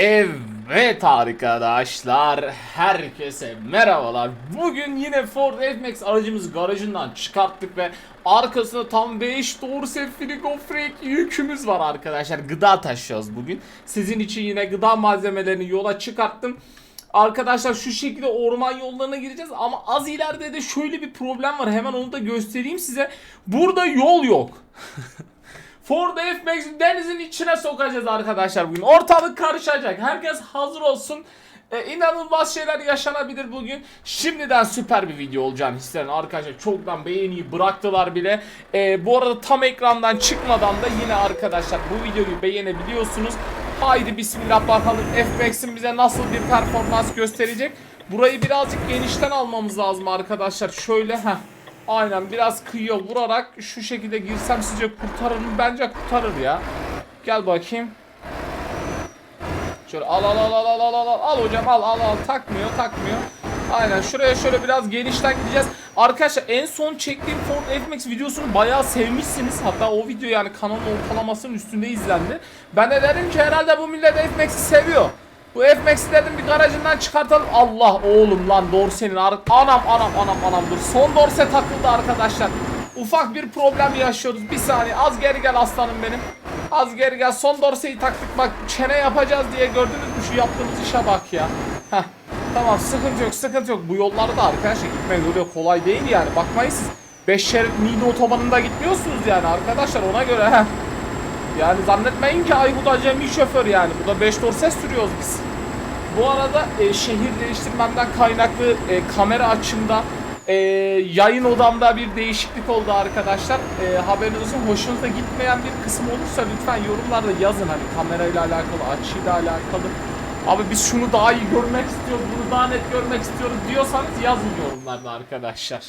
Evet arkadaşlar, herkese merhabalar. Bugün yine Ford F-Max aracımızı garajından çıkarttık ve arkasında tam 5 Dorse Frigo Freak yükümüz var arkadaşlar. Gıda taşıyoruz bugün. Sizin için yine gıda malzemelerini yola çıkarttım. Arkadaşlar şu şekilde orman yollarına gireceğiz ama az ileride de şöyle bir problem var. Hemen onu da göstereyim size. Burada yol yok. Ford F-Max'i denizin içine sokacağız arkadaşlar bugün. Ortalık karışacak. Herkes hazır olsun. Ee, inanılmaz şeyler yaşanabilir bugün. Şimdiden süper bir video olacağını hissediyorum arkadaşlar. Çoktan beğeniyi bıraktılar bile. Ee, bu arada tam ekrandan çıkmadan da yine arkadaşlar bu videoyu beğenebiliyorsunuz. Haydi bismillah bakalım F-Max'in bize nasıl bir performans gösterecek. Burayı birazcık genişten almamız lazım arkadaşlar. Şöyle heh. Aynen biraz kıyıya vurarak şu şekilde girsem sizce kurtarır mı? Bence kurtarır ya. Gel bakayım. Şöyle al al al al al al al al hocam al al al takmıyor takmıyor. Aynen şuraya şöyle biraz genişten gideceğiz. Arkadaşlar en son çektiğim Ford F-Max videosunu bayağı sevmişsiniz. Hatta o video yani kanalın ortalamasının üstünde izlendi. Ben de dedim ki herhalde bu millet F-Max'i seviyor. Bu F-Max'i dedim bir garajından çıkartalım. Allah oğlum lan dorsenin anam anam anam anam dur. Son dorse takıldı arkadaşlar. Ufak bir problem yaşıyoruz. Bir saniye az geri gel aslanım benim. Az geri gel. Son dorseyi taktık bak çene yapacağız diye gördünüz mü şu yaptığımız işe bak ya. Heh. Tamam sıkıntı yok sıkıntı yok. Bu yollarda arkadaşlar gitmek öyle kolay değil yani. Bakmayın siz 5 şerit Niğde otobanında gitmiyorsunuz yani arkadaşlar ona göre. Heh. Yani zannetmeyin ki Aykut Acemi şoför yani. Burada 5 dorse sürüyoruz biz. Bu arada e, şehir değiştirmemden kaynaklı e, kamera açımda e, yayın odamda bir değişiklik oldu arkadaşlar. E, haberiniz olsun. Hoşunuza gitmeyen bir kısım olursa lütfen yorumlarda yazın hani kamerayla alakalı, açıyla alakalı. Abi biz şunu daha iyi görmek istiyoruz, bunu daha net görmek istiyoruz diyorsanız yazın yorumlarda arkadaşlar.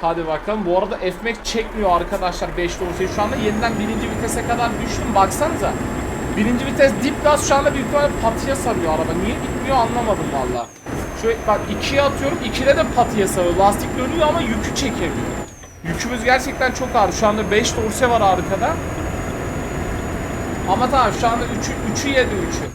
Hadi bakalım. Bu arada F-Max çekmiyor arkadaşlar 5 dorseyi. Şu anda yeniden birinci vitese kadar düştüm. Baksanıza. Birinci vites dip gaz şu anda büyük ihtimalle patiye sarıyor araba. Niye gitmiyor anlamadım valla. Şöyle bak ikiye atıyorum. ikide de patiye sarıyor. Lastik dönüyor ama yükü çekemiyor. Yükümüz gerçekten çok ağır. Şu anda 5 dorse var arkada. Ama tamam şu anda 3'ü 3'ü yedi 3'ü.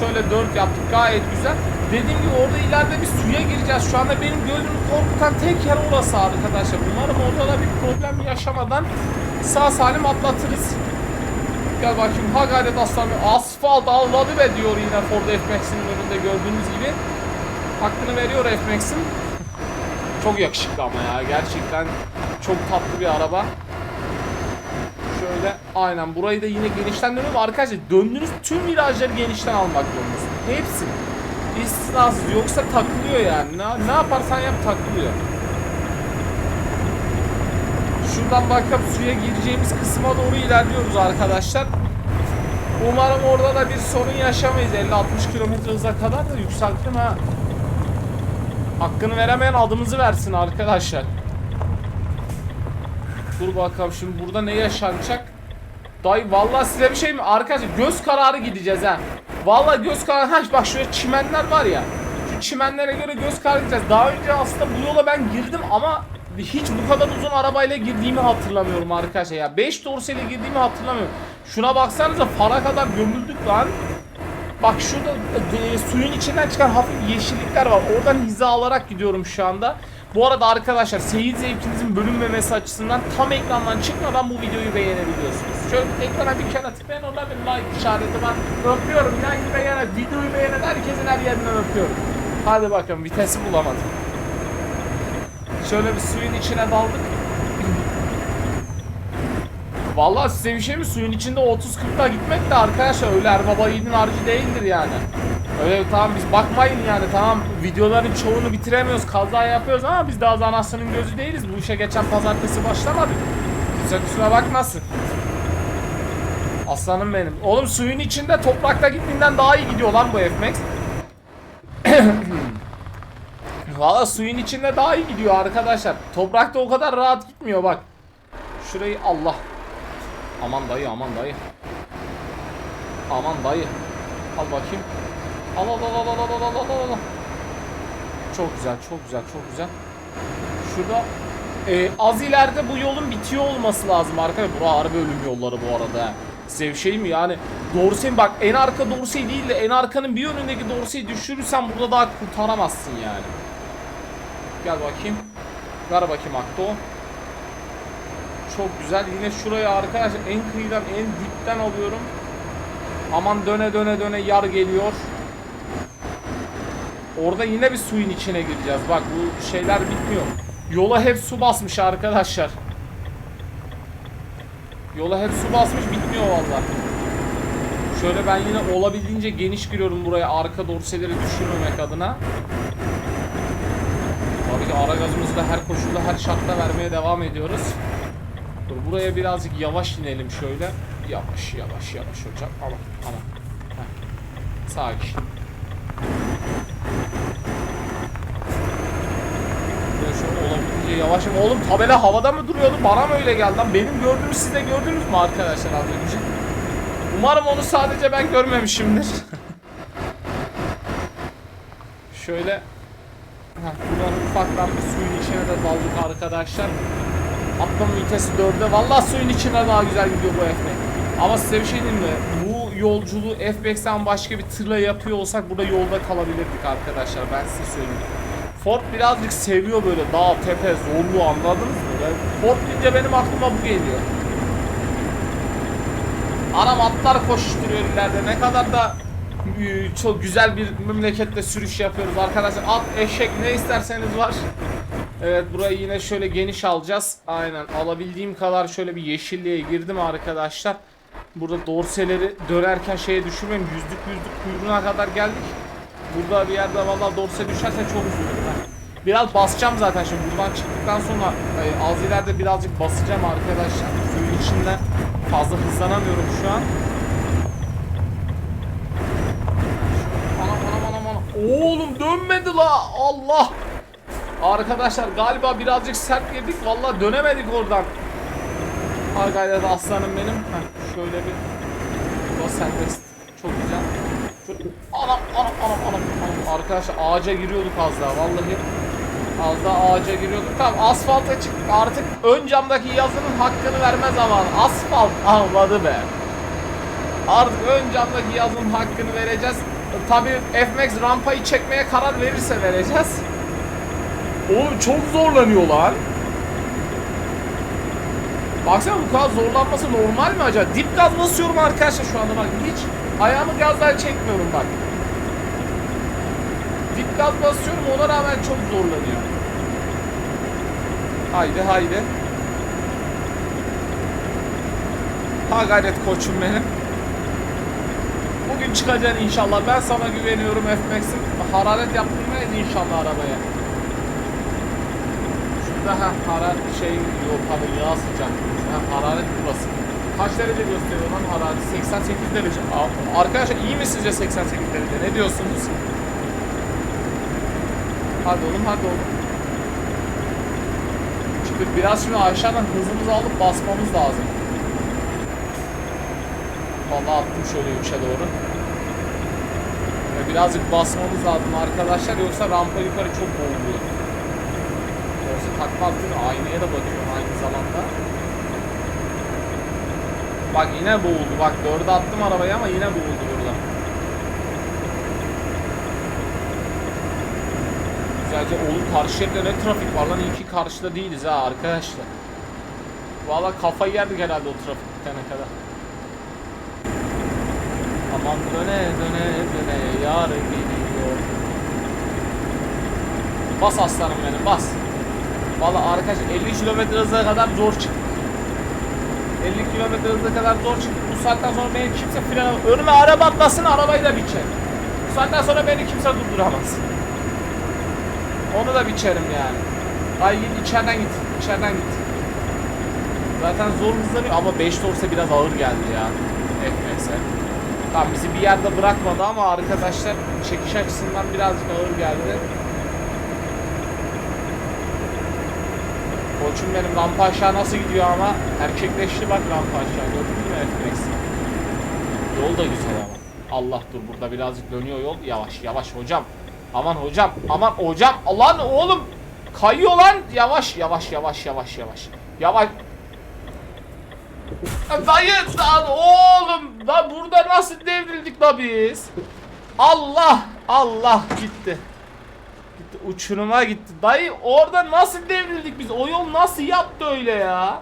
Şöyle 4 yaptık gayet güzel. Dediğim gibi orada ileride bir suya gireceğiz. Şu anda benim gözümü korkutan tek yer orası arkadaşlar. Umarım orada da bir problem yaşamadan sağ salim atlatırız. Gel bakayım ha gayret aslanım. Asfalt avladı be diyor yine Ford F-Max'in önünde gördüğünüz gibi. Hakkını veriyor F-Max'in. Çok yakışıklı ama ya gerçekten çok tatlı bir araba. Şöyle aynen burayı da yine genişten dönüyorum. Arkadaşlar döndüğünüz tüm virajları genişten almak zorundasın. Hepsini. İstisnasız yoksa takılıyor yani. Ne, ne yaparsan yap takılıyor. Şuradan bakıp suya gireceğimiz kısma doğru ilerliyoruz arkadaşlar. Umarım orada da bir sorun yaşamayız. 50-60 km hıza kadar da yükselttim ha. Hakkını veremeyen adımızı versin arkadaşlar. Dur bakalım şimdi burada ne yaşanacak? Dayı vallahi size bir şey mi? Arkadaşlar göz kararı gideceğiz ha. Vallahi göz kararı. Ha bak şuraya çimenler var ya. Şu çimenlere göre göz kararı gideceğiz. Daha önce aslında bu yola ben girdim ama hiç bu kadar uzun arabayla girdiğimi hatırlamıyorum arkadaşlar ya. 5 dorseyle girdiğimi hatırlamıyorum. Şuna baksanıza fara kadar gömüldük lan. Bak şurada e, suyun içinden çıkan hafif yeşillikler var. Oradan hiza alarak gidiyorum şu anda. Bu arada arkadaşlar seyir zevkinizin bölünmemesi açısından tam ekrandan çıkmadan bu videoyu beğenebiliyorsunuz. Şöyle ekrana bir kere tıklayın orada bir like işareti var. Öpüyorum. Yani beğenen, videoyu beğenen herkesin her yerinden öpüyorum. Hadi bakalım vitesi bulamadım. Şöyle bir suyun içine daldık. Vallahi size bir şey mi? Suyun içinde 30-40'da gitmek de arkadaşlar öyle erbaba yiğidin harcı değildir yani. Öyle tamam biz bakmayın yani tamam videoların çoğunu bitiremiyoruz kaza yapıyoruz ama biz daha anasının gözü değiliz. Bu işe geçen pazartesi başlamadık. Kimse kusura bakmasın. Aslanım benim. Oğlum suyun içinde toprakta gittiğinden daha iyi gidiyor lan bu F-Max. Valla suyun içinde daha iyi gidiyor arkadaşlar. Toprakta o kadar rahat gitmiyor bak. Şurayı Allah. Aman dayı aman dayı. Aman dayı. Al bakayım. Al al al al al al al al al. Çok güzel çok güzel çok güzel. Şurada e, az ileride bu yolun bitiyor olması lazım arkadaşlar. Bura harbi ölüm yolları bu arada. He. Size bir şey mi yani? Dorse'nin bak en arka Dorse değil de en arkanın bir önündeki Dorse'yi düşürürsen burada daha kurtaramazsın yani. Gel bakayım. Ver bakayım Akto. Çok güzel. Yine şuraya arkadaşlar en kıyıdan en dipten alıyorum. Aman döne döne döne yar geliyor. Orada yine bir suyun içine gireceğiz. Bak bu şeyler bitmiyor. Yola hep su basmış arkadaşlar. Yola hep su basmış bitmiyor valla. Şöyle ben yine olabildiğince geniş giriyorum buraya arka dorseleri düşürmemek adına. Tabii ki ara gazımızı da her koşulda her şartta vermeye devam ediyoruz. Dur buraya birazcık yavaş inelim şöyle. Yavaş yavaş yavaş hocam. Aman aman. Heh. Sakin. Böyle şöyle olabildiğince yavaş. Oğlum tabela havada mı duruyordu? Bana mı öyle geldi lan? Benim gördüğümü siz de gördünüz mü arkadaşlar az önce? Umarım onu sadece ben görmemişimdir. şöyle Heh, ufaktan bir suyun içine de daldık arkadaşlar. Atlama vitesi 4'e. Vallahi suyun içine daha güzel gidiyor bu F-Max. Ama size bir şey diyeyim mi? Bu yolculuğu F-Max'ten başka bir tırla yapıyor olsak burada yolda kalabilirdik arkadaşlar. Ben size söyleyeyim. Ford birazcık seviyor böyle dağ, tepe, zorluğu anladınız mı? Ben, Ford deyince benim aklıma bu geliyor. Anam atlar koşuşturuyor ileride. Ne kadar da e, çok güzel bir memlekette sürüş yapıyoruz arkadaşlar. At, eşek ne isterseniz var. Evet burayı yine şöyle geniş alacağız. Aynen alabildiğim kadar şöyle bir yeşilliğe girdim arkadaşlar. Burada dorseleri dönerken şeye düşürmem. Yüzlük yüzlük kuyruğuna kadar geldik. Burada bir yerde vallahi dorse düşerse çok üzülürüm. Biraz basacağım zaten şimdi buradan çıktıktan sonra e, az ileride birazcık basacağım arkadaşlar. Suyun içinde fazla hızlanamıyorum şu an. Anam anam anam anam. Oğlum dönmedi la Allah. Arkadaşlar galiba birazcık sert girdik. Vallahi dönemedik oradan. Al gayret aslanım benim. Heh, şöyle bir o serbest. Çok güzel. Anam anam anam anam anam. Arkadaşlar ağaca giriyorduk az daha vallahi. Az daha ağaca giriyorduk. Tamam asfalta çıktık. Artık ön camdaki yazının hakkını verme zamanı. Asfalt ağladı be. Artık ön camdaki yazının hakkını vereceğiz. Tabi F-Max rampayı çekmeye karar verirse vereceğiz. Oğlum çok zorlanıyor lan. Baksana bu kadar zorlanması normal mi acaba? Dip gaz basıyorum arkadaşlar şu anda bak hiç ayağımı gazdan çekmiyorum bak. Gaz basıyorum ona rağmen çok zorlanıyor. Haydi haydi. Ha gayret koçum benim. Bugün çıkacaksın inşallah. Ben sana güveniyorum F-Max'in. Hararet yaptırmayız inşallah arabaya. Daha hararet şey yok tabii yağ sıcak. Ha, hararet burası. Kaç derece gösteriyor lan hararet? 88 derece. Arkadaşlar iyi mi sizce 88 derece? Ne diyorsunuz? Hadi oğlum hadi oğlum. Çünkü biraz şimdi aşağıdan hızımızı alıp basmamız lazım. Vallahi attım şöyle 3'e doğru. Birazcık basmamız lazım arkadaşlar yoksa rampa yukarı çok boğuluyor. Olsa takma attığını aynaya da bakıyorum aynı zamanda. Bak yine boğuldu. Bak dörde attım arabayı ama yine boğuldu Güzelce oğlum karşı şeritte ne trafik var lan iyi ki karşıda değiliz ha arkadaşlar. Valla kafayı yerdik herhalde o trafik bitene kadar. Aman döne döne döne yar geliyor. Bas aslanım benim bas. Valla arkadaş 50 kilometre hıza kadar zor çıktı. 50 kilometre hıza kadar zor çıktı. Bu saatten sonra beni kimse fren Önüme araba atlasın arabayı da biçer. Bu saatten sonra beni kimse durduramaz. Onu da biçerim yani. Ay git içeriden git. içeriden git. Zaten zor hızlanıyor ama 5 olsa biraz ağır geldi ya. FMS'e. Tamam bizi bir yerde bırakmadı ama arkadaşlar çekiş açısından birazcık ağır geldi. Koçum benim rampa aşağı nasıl gidiyor ama erkekleşti bak rampa aşağı gördün mü FX? Yol da güzel ama. Allah dur burada birazcık dönüyor yol. Yavaş yavaş hocam. Aman hocam aman hocam. Lan oğlum kayıyor lan. Yavaş yavaş yavaş yavaş yavaş. Yavaş. Dayı lan oğlum lan burada nasıl devrildik la biz? Allah Allah gitti. Gitti uçuruma gitti. Dayı orada nasıl devrildik biz? O yol nasıl yaptı öyle ya?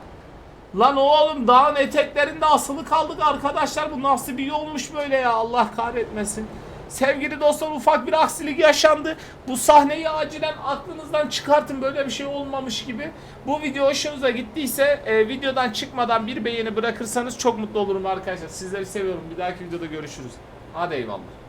Lan oğlum dağın eteklerinde asılı kaldık arkadaşlar. Bu nasıl bir yolmuş böyle ya? Allah kahretmesin. Sevgili dostlar ufak bir aksilik yaşandı. Bu sahneyi acilen aklınızdan çıkartın böyle bir şey olmamış gibi. Bu video hoşunuza gittiyse e, videodan çıkmadan bir beğeni bırakırsanız çok mutlu olurum arkadaşlar. Sizleri seviyorum. Bir dahaki videoda görüşürüz. Hadi eyvallah.